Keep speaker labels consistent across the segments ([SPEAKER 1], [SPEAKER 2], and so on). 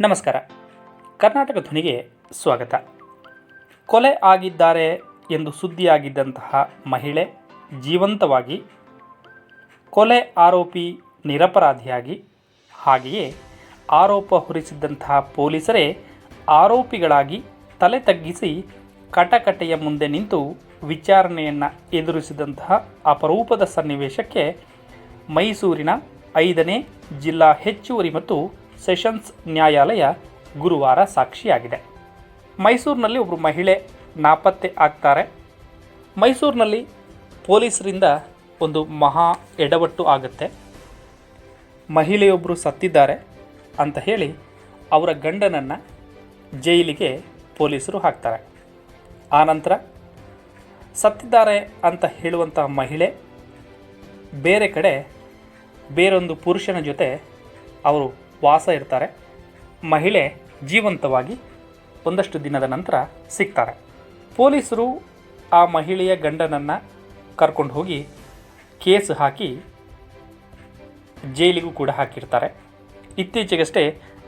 [SPEAKER 1] ನಮಸ್ಕಾರ. ಕರ್ನಾಟಕ ಧ್ವನಿಗೆ ಸ್ವಾಗತ. ಕೊಲೆ ಆಗಿದ್ದಾರೆ ಎಂದು ಸುದ್ದಿಯಾಗಿದ್ದಂತಹ ಮಹಿಳೆ ಜೀವಂತವಾಗಿ ಕೊಲೆ ಆರೋಪಿ ನಿರಪರಾಧಿಯಾಗಿ ಹಾಗೆಯೇ ಆರೋಪ ಹೊರಿಸಿದ್ದಂತಹ ಪೊಲೀಸರೇ ಆರೋಪಿಗಳಾಗಿ ತಲೆ ತಗ್ಗಿಸಿ ಕಟಕಟೆಯ ಮುಂದೆ ನಿಂತು ವಿಚಾರಣೆಯನ್ನು ಎದುರಿಸಿದಂತಹ ಅಪರೂಪದ ಸನ್ನಿವೇಶಕ್ಕೆ ಮೈಸೂರಿನ ಐದನೇ ಜಿಲ್ಲಾ ಹೆಚ್ಚುವರಿ ಮತ್ತು ಸೆಷನ್ಸ್ ನ್ಯಾಯಾಲಯ ಗುರುವಾರ ಸಾಕ್ಷಿಯಾಗಿದೆ. ಮೈಸೂರಿನಲ್ಲಿ ಒಬ್ಬರು ಮಹಿಳೆ ನಾಪತ್ತೆ ಆಗ್ತಾರೆ. ಮೈಸೂರಿನಲ್ಲಿ ಪೊಲೀಸರಿಂದ ಒಂದು ಮಹಾ ಎಡವಟ್ಟು ಆಗುತ್ತೆ. ಮಹಿಳೆಯೊಬ್ಬರು ಸತ್ತಿದ್ದಾರೆ ಅಂತ ಹೇಳಿ ಅವರ ಗಂಡನನ್ನು ಜೈಲಿಗೆ ಪೊಲೀಸರು ಹಾಕ್ತಾರೆ. ಆನಂತರ ಸತ್ತಿದ್ದಾರೆ ಅಂತ ಹೇಳುವಂಥ ಮಹಿಳೆ ಬೇರೆ ಕಡೆ ಬೇರೊಂದು ಪುರುಷನ ಜೊತೆ ಅವರು ವಾಸ ಇರ್ತಾರೆ ಮಹಿಳೆ ಜೀವಂತವಾಗಿ ಒಂದಷ್ಟು ದಿನದ ನಂತರ ಸಿಗ್ತಾರೆ. ಪೊಲೀಸರು ಆ ಮಹಿಳೆಯ ಗಂಡನನ್ನು ಕರ್ಕೊಂಡು ಹೋಗಿ ಕೇಸ್ ಹಾಕಿ ಜೈಲಿಗೂ ಕೂಡ ಹಾಕಿರ್ತಾರೆ. ಇತ್ತೀಚೆಗಷ್ಟೇ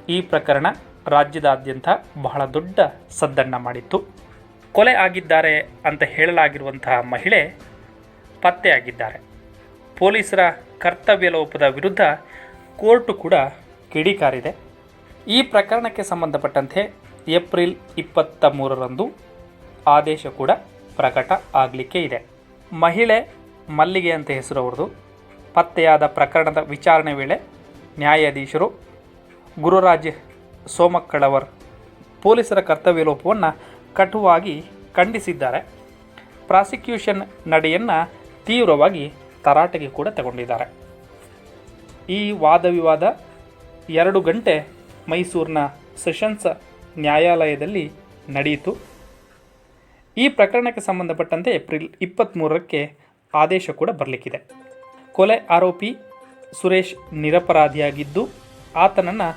[SPEAKER 1] ಈ ಪ್ರಕರಣ ರಾಜ್ಯದಾದ್ಯಂತ ಬಹಳ ದೊಡ್ಡ ಸದ್ದನ್ನು ಮಾಡಿತ್ತು. ಕೊಲೆ ಆಗಿದ್ದಾರೆ ಅಂತ ಹೇಳಲಾಗಿರುವಂತಹ ಮಹಿಳೆ ಪತ್ತೆಯಾಗಿದ್ದಾರೆ. ಪೊಲೀಸರ ಕರ್ತವ್ಯ ಲೋಪದ ವಿರುದ್ಧ ಕೋರ್ಟು ಕೂಡ ಕಿಡಿಕಾರಿದೆ ಈ ಪ್ರಕರಣಕ್ಕೆ ಸಂಬಂಧಪಟ್ಟಂತೆ ಏಪ್ರಿಲ್ ಇಪ್ಪತ್ತ ಮೂರರಂದು ಆದೇಶ ಕೂಡ ಪ್ರಕಟ ಆಗಲಿಕ್ಕೆ ಇದೆ. ಮಹಿಳೆ ಮಲ್ಲಿಗೆ ಅಂತ ಹೆಸರು ಅವ್ರದ್ದು. ಪತ್ತೆಯಾದ ಪ್ರಕರಣದ ವಿಚಾರಣೆ ವೇಳೆ ನ್ಯಾಯಾಧೀಶರು ಗುರುರಾಜ್ ಸೋಮಕ್ಕಳವರ್ ಪೊಲೀಸರ ಕರ್ತವ್ಯ ಲೋಪವನ್ನು ಕಟುವಾಗಿ ಖಂಡಿಸಿದ್ದಾರೆ. ಪ್ರಾಸಿಕ್ಯೂಷನ್ ನಡೆಯನ್ನು ತೀವ್ರವಾಗಿ ತರಾಟೆಗೆ ಕೂಡ ತಗೊಂಡಿದ್ದಾರೆ. ಈ ವಾದ ವಿವಾದ ಎರಡು ಗಂಟೆ ಮೈಸೂರಿನ ಸೆಷನ್ಸ್ ನ್ಯಾಯಾಲಯದಲ್ಲಿ ನಡೆಯಿತು. ಈ ಪ್ರಕರಣಕ್ಕೆ ಸಂಬಂಧಪಟ್ಟಂತೆ ಏಪ್ರಿಲ್ ಇಪ್ಪತ್ತ್ಮೂರಕ್ಕೆ ಆದೇಶ ಕೂಡ ಬರಲಿಕ್ಕಿದೆ. ಕೊಲೆ ಆರೋಪಿ ಸುರೇಶ್ ನಿರಪರಾಧಿಯಾಗಿದ್ದು, ಆತನನ್ನು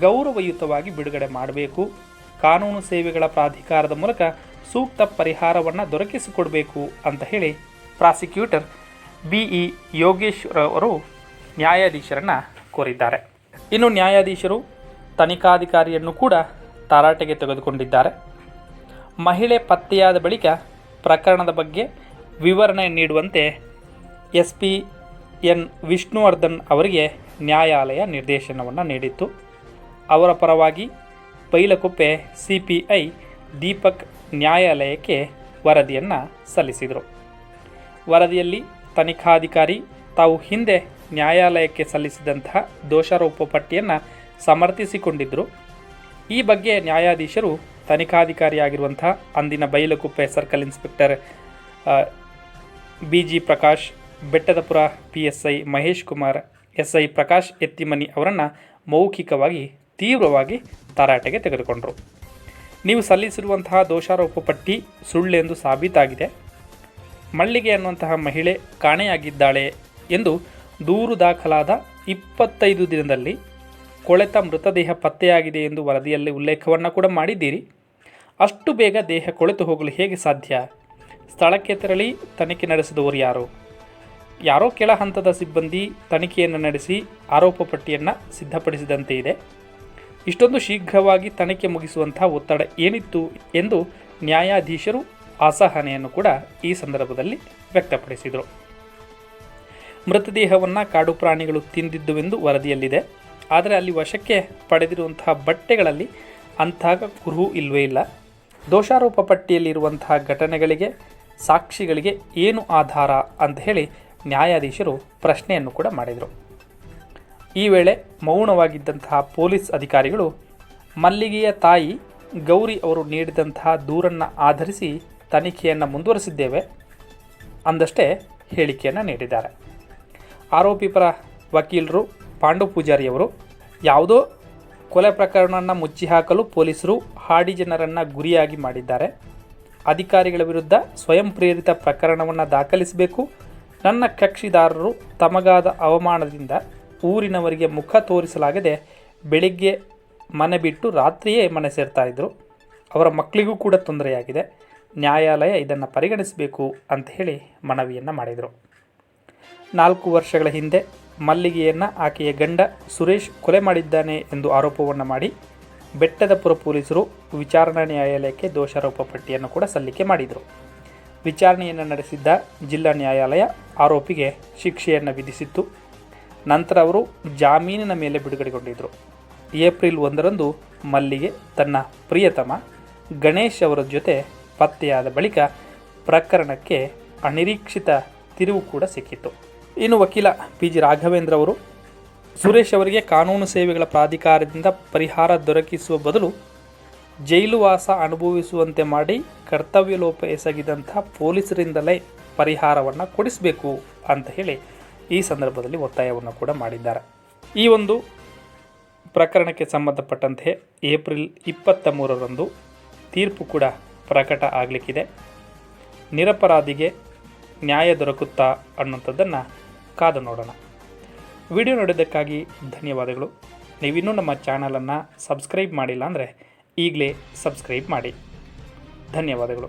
[SPEAKER 1] ಗೌರವಯುತವಾಗಿ ಬಿಡುಗಡೆ ಮಾಡಬೇಕು. ಕಾನೂನು ಸೇವೆಗಳ ಪ್ರಾಧಿಕಾರದ ಮೂಲಕ ಸೂಕ್ತ ಪರಿಹಾರವನ್ನು ದೊರಕಿಸಿಕೊಡಬೇಕು ಅಂತ ಹೇಳಿ ಪ್ರಾಸಿಕ್ಯೂಟರ್ ಬಿ ಇ ಯೋಗೇಶ್ವರ ಅವರು ನ್ಯಾಯಾಧೀಶರನ್ನು ಕೋರಿದ್ದಾರೆ. ಇನ್ನು ನ್ಯಾಯಾಧೀಶರು ತನಿಖಾಧಿಕಾರಿಯನ್ನು ಕೂಡ ತರಾಟೆಗೆ ತೆಗೆದುಕೊಂಡಿದ್ದಾರೆ. ಮಹಿಳೆ ಪತ್ತೆಯಾದ ಬಳಿಕ ಪ್ರಕರಣದ ಬಗ್ಗೆ ವಿವರಣೆ ನೀಡುವಂತೆ ಎಸ್ ಪಿ ಎನ್ ವಿಷ್ಣುವರ್ಧನ್ ಅವರಿಗೆ ನ್ಯಾಯಾಲಯ ನಿರ್ದೇಶನವನ್ನು ನೀಡಿತ್ತು. ಅವರ ಪರವಾಗಿ Bylakuppe C P I Deepak ನ್ಯಾಯಾಲಯಕ್ಕೆ ವರದಿಯನ್ನು ಸಲ್ಲಿಸಿದರು. ವರದಿಯಲ್ಲಿ ತನಿಖಾಧಿಕಾರಿ ತಾವು ಹಿಂದೆ ನ್ಯಾಯಾಲಯಕ್ಕೆ ಸಲ್ಲಿಸಿದಂತಹ ದೋಷಾರೋಪ ಪಟ್ಟಿಯನ್ನು ಸಮರ್ಥಿಸಿಕೊಂಡಿದ್ದರು ಈ ಬಗ್ಗೆ ನ್ಯಾಯಾಧೀಶರು ತನಿಖಾಧಿಕಾರಿಯಾಗಿರುವಂತಹ ಅಂದಿನ Bylakuppe circle inspector B G Prakash, Bettadapura P S I Mahesh Kumar S I Prakash Ettimani ಅವರನ್ನು ಮೌಖಿಕವಾಗಿ ತೀವ್ರವಾಗಿ ತರಾಟೆಗೆ ತೆಗೆದುಕೊಂಡರು. ನೀವು ಸಲ್ಲಿಸಿರುವಂತಹ ದೋಷಾರೋಪ ಪಟ್ಟಿ ಸುಳ್ಳೆಂದು ಸಾಬೀತಾಗಿದೆ. ಮಳ್ಳಿಗೆ ಅನ್ನುವಂತಹ ಮಹಿಳೆ ಕಾಣೆಯಾಗಿದ್ದಾಳೆ ಎಂದು ದೂರು ದಾಖಲಾದ ಇಪ್ಪತ್ತೈದು ದಿನದಲ್ಲಿ ಕೊಳೆತ ಮೃತದೇಹ ಪತ್ತೆಯಾಗಿದೆ ಎಂದು ವರದಿಯಲ್ಲಿ ಉಲ್ಲೇಖವನ್ನು ಕೂಡ ಮಾಡಿದ್ದೀರಿ. ಅಷ್ಟು ಬೇಗ ದೇಹ ಕೊಳೆತು ಹೋಗಲು ಹೇಗೆ ಸಾಧ್ಯ? ಸ್ಥಳಕ್ಕೆ ತೆರಳಿ ತನಿಖೆ ನಡೆಸಿದವರು ಯಾರು? ಯಾರೋ ಕೆಳ ಹಂತದ ಸಿಬ್ಬಂದಿ ತನಿಖೆಯನ್ನು ನಡೆಸಿ ಆರೋಪ ಪಟ್ಟಿಯನ್ನು ಸಿದ್ಧಪಡಿಸಿದಂತೆ ಇದೆ. ಇಷ್ಟೊಂದು ಶೀಘ್ರವಾಗಿ ತನಿಖೆ ಮುಗಿಸುವಂತಹ ಒತ್ತಡ ಏನಿತ್ತು ಎಂದು ನ್ಯಾಯಾಧೀಶರು ಅಸಹನೆಯನ್ನು ಕೂಡ ಈ ಸಂದರ್ಭದಲ್ಲಿ ವ್ಯಕ್ತಪಡಿಸಿದರು. ಮೃತದೇಹವನ್ನು ಕಾಡು ಪ್ರಾಣಿಗಳು ತಿಂದಿದ್ದುವೆಂದು ವರದಿಯಲ್ಲಿದೆ. ಆದರೆ ಅಲ್ಲಿ ವಶಕ್ಕೆ ಪಡೆದಿರುವಂತಹ ಬಟ್ಟೆಗಳಲ್ಲಿ ಅಂತಹ ಕುರುಹು ಇಲ್ಲವೇ ಇಲ್ಲ. ದೋಷಾರೋಪ ಪಟ್ಟಿಯಲ್ಲಿರುವಂತಹ ಘಟನೆಗಳಿಗೆ, ಸಾಕ್ಷಿಗಳಿಗೆ ಏನು ಆಧಾರ ಅಂತ ಹೇಳಿ ನ್ಯಾಯಾಧೀಶರು ಪ್ರಶ್ನೆಯನ್ನು ಕೂಡ ಮಾಡಿದರು. ಈ ವೇಳೆ ಮೌನವಾಗಿದ್ದಂತಹ ಪೊಲೀಸ್ ಅಧಿಕಾರಿಗಳು, ಮಲ್ಲಿಗೆಯ ತಾಯಿ ಗೌರಿ ಅವರು ನೀಡಿದಂತಹ ದೂರನ್ನು ಆಧರಿಸಿ ತನಿಖೆಯನ್ನು ಮುಂದುವರೆಸಿದ್ದೇವೆ ಅಂದಷ್ಟೇ ಹೇಳಿಕೆಯನ್ನು ನೀಡಿದ್ದಾರೆ. ಆರೋಪಿ ಪರ ವಕೀಲರು, ಪಾಂಡು ಪೂಜಾರಿಯವರು ಯಾವುದೋ ಕೊಲೆ ಪ್ರಕರಣವನ್ನು ಮುಚ್ಚಿ ಹಾಕಲು ಪೊಲೀಸರು ಹಾಡಿ ಜನರನ್ನು ಗುರಿಯಾಗಿ ಮಾಡಿದ್ದಾರೆ. ಅಧಿಕಾರಿಗಳ ವಿರುದ್ಧ ಸ್ವಯಂ ಪ್ರೇರಿತ ಪ್ರಕರಣವನ್ನು ದಾಖಲಿಸಬೇಕು. ನನ್ನ ಕಕ್ಷಿದಾರರು ತಮಗಾದ ಅವಮಾನದಿಂದ ಊರಿನವರಿಗೆ ಮುಖ ತೋರಿಸಲಾಗದೆ ಬೆಳಿಗ್ಗೆ ಮನೆ ಬಿಟ್ಟು ರಾತ್ರಿಯೇ ಮನೆ ಸೇರ್ತಾಯಿದ್ರು ಅವರ ಮಕ್ಕಳಿಗೂ ಕೂಡ ತೊಂದರೆಯಾಗಿದೆ. ನ್ಯಾಯಾಲಯ ಇದನ್ನು ಪರಿಗಣಿಸಬೇಕು ಅಂತ ಹೇಳಿ ಮನವಿಯನ್ನು ಮಾಡಿದರು. ನಾಲ್ಕು ವರ್ಷಗಳ ಹಿಂದೆ ಮಲ್ಲಿಗೆಯನ್ನು ಆಕೆಯ ಗಂಡ ಸುರೇಶ್ ಕೊಲೆ ಮಾಡಿದ್ದಾನೆ ಎಂದು ಆರೋಪವನ್ನು ಮಾಡಿ ಬೆಟ್ಟದಪುರ ಪೊಲೀಸರು ವಿಚಾರಣಾ ನ್ಯಾಯಾಲಯಕ್ಕೆ ದೋಷಾರೋಪ ಪಟ್ಟಿಯನ್ನು ಕೂಡ ಸಲ್ಲಿಕೆ ಮಾಡಿದರು. ವಿಚಾರಣೆಯನ್ನು ನಡೆಸಿದ್ದ ಜಿಲ್ಲಾ ನ್ಯಾಯಾಲಯ ಆರೋಪಿಗೆ ಶಿಕ್ಷೆಯನ್ನು ವಿಧಿಸಿತ್ತು. ನಂತರ ಅವರು ಜಾಮೀನಿನ ಮೇಲೆ ಬಿಡುಗಡೆಗೊಂಡಿದ್ದರು ಏಪ್ರಿಲ್ ಒಂದರಂದು ಮಲ್ಲಿಗೆ ತನ್ನ ಪ್ರಿಯತಮ ಗಣೇಶ್ ಅವರ ಜೊತೆ ಪತ್ತೆಯಾದ ಬಳಿಕ ಪ್ರಕರಣಕ್ಕೆ ಅನಿರೀಕ್ಷಿತ ತಿರುವು ಕೂಡ ಸಿಕ್ಕಿತ್ತು. ಇನ್ನು ವಕೀಲ ಪಿ ಜಿ ರಾಘವೇಂದ್ರ ಅವರು, ಸುರೇಶ್ ಅವರಿಗೆ ಕಾನೂನು ಸೇವೆಗಳ ಪ್ರಾಧಿಕಾರದಿಂದ ಪರಿಹಾರ ದೊರಕಿಸುವ ಬದಲು ಜೈಲು ವಾಸ ಅನುಭವಿಸುವಂತೆ ಮಾಡಿ ಕರ್ತವ್ಯ ಲೋಪ ಎಸಗಿದಂಥ ಪೊಲೀಸರಿಂದಲೇ ಪರಿಹಾರವನ್ನು ಕೊಡಿಸಬೇಕು ಅಂತ ಹೇಳಿ ಈ ಸಂದರ್ಭದಲ್ಲಿ ಒತ್ತಾಯವನ್ನು ಕೂಡ ಮಾಡಿದ್ದಾರೆ. ಈ ಒಂದು ಪ್ರಕರಣಕ್ಕೆ ಸಂಬಂಧಪಟ್ಟಂತೆ ಏಪ್ರಿಲ್ ಇಪ್ಪತ್ತ ಮೂರರಂದು ತೀರ್ಪು ಕೂಡ ಪ್ರಕಟ ಆಗಲಿಕ್ಕಿದೆ. ನಿರಪರಾಧಿಗೆ ನ್ಯಾಯ ದೊರಕುತ್ತಾ ಅನ್ನುವಂಥದ್ದನ್ನು ಕಾದು ನೋಡೋಣ. ವಿಡಿಯೋ ನೋಡಿದ್ದಕ್ಕಾಗಿ ಧನ್ಯವಾದಗಳು. ನೀವಿನ್ನೂ ನಮ್ಮ ಚಾನಲನ್ನು ಸಬ್ಸ್ಕ್ರೈಬ್ ಮಾಡಿಲ್ಲ ಅಂದರೆ ಈಗಲೇ ಸಬ್ಸ್ಕ್ರೈಬ್ ಮಾಡಿ. ಧನ್ಯವಾದಗಳು.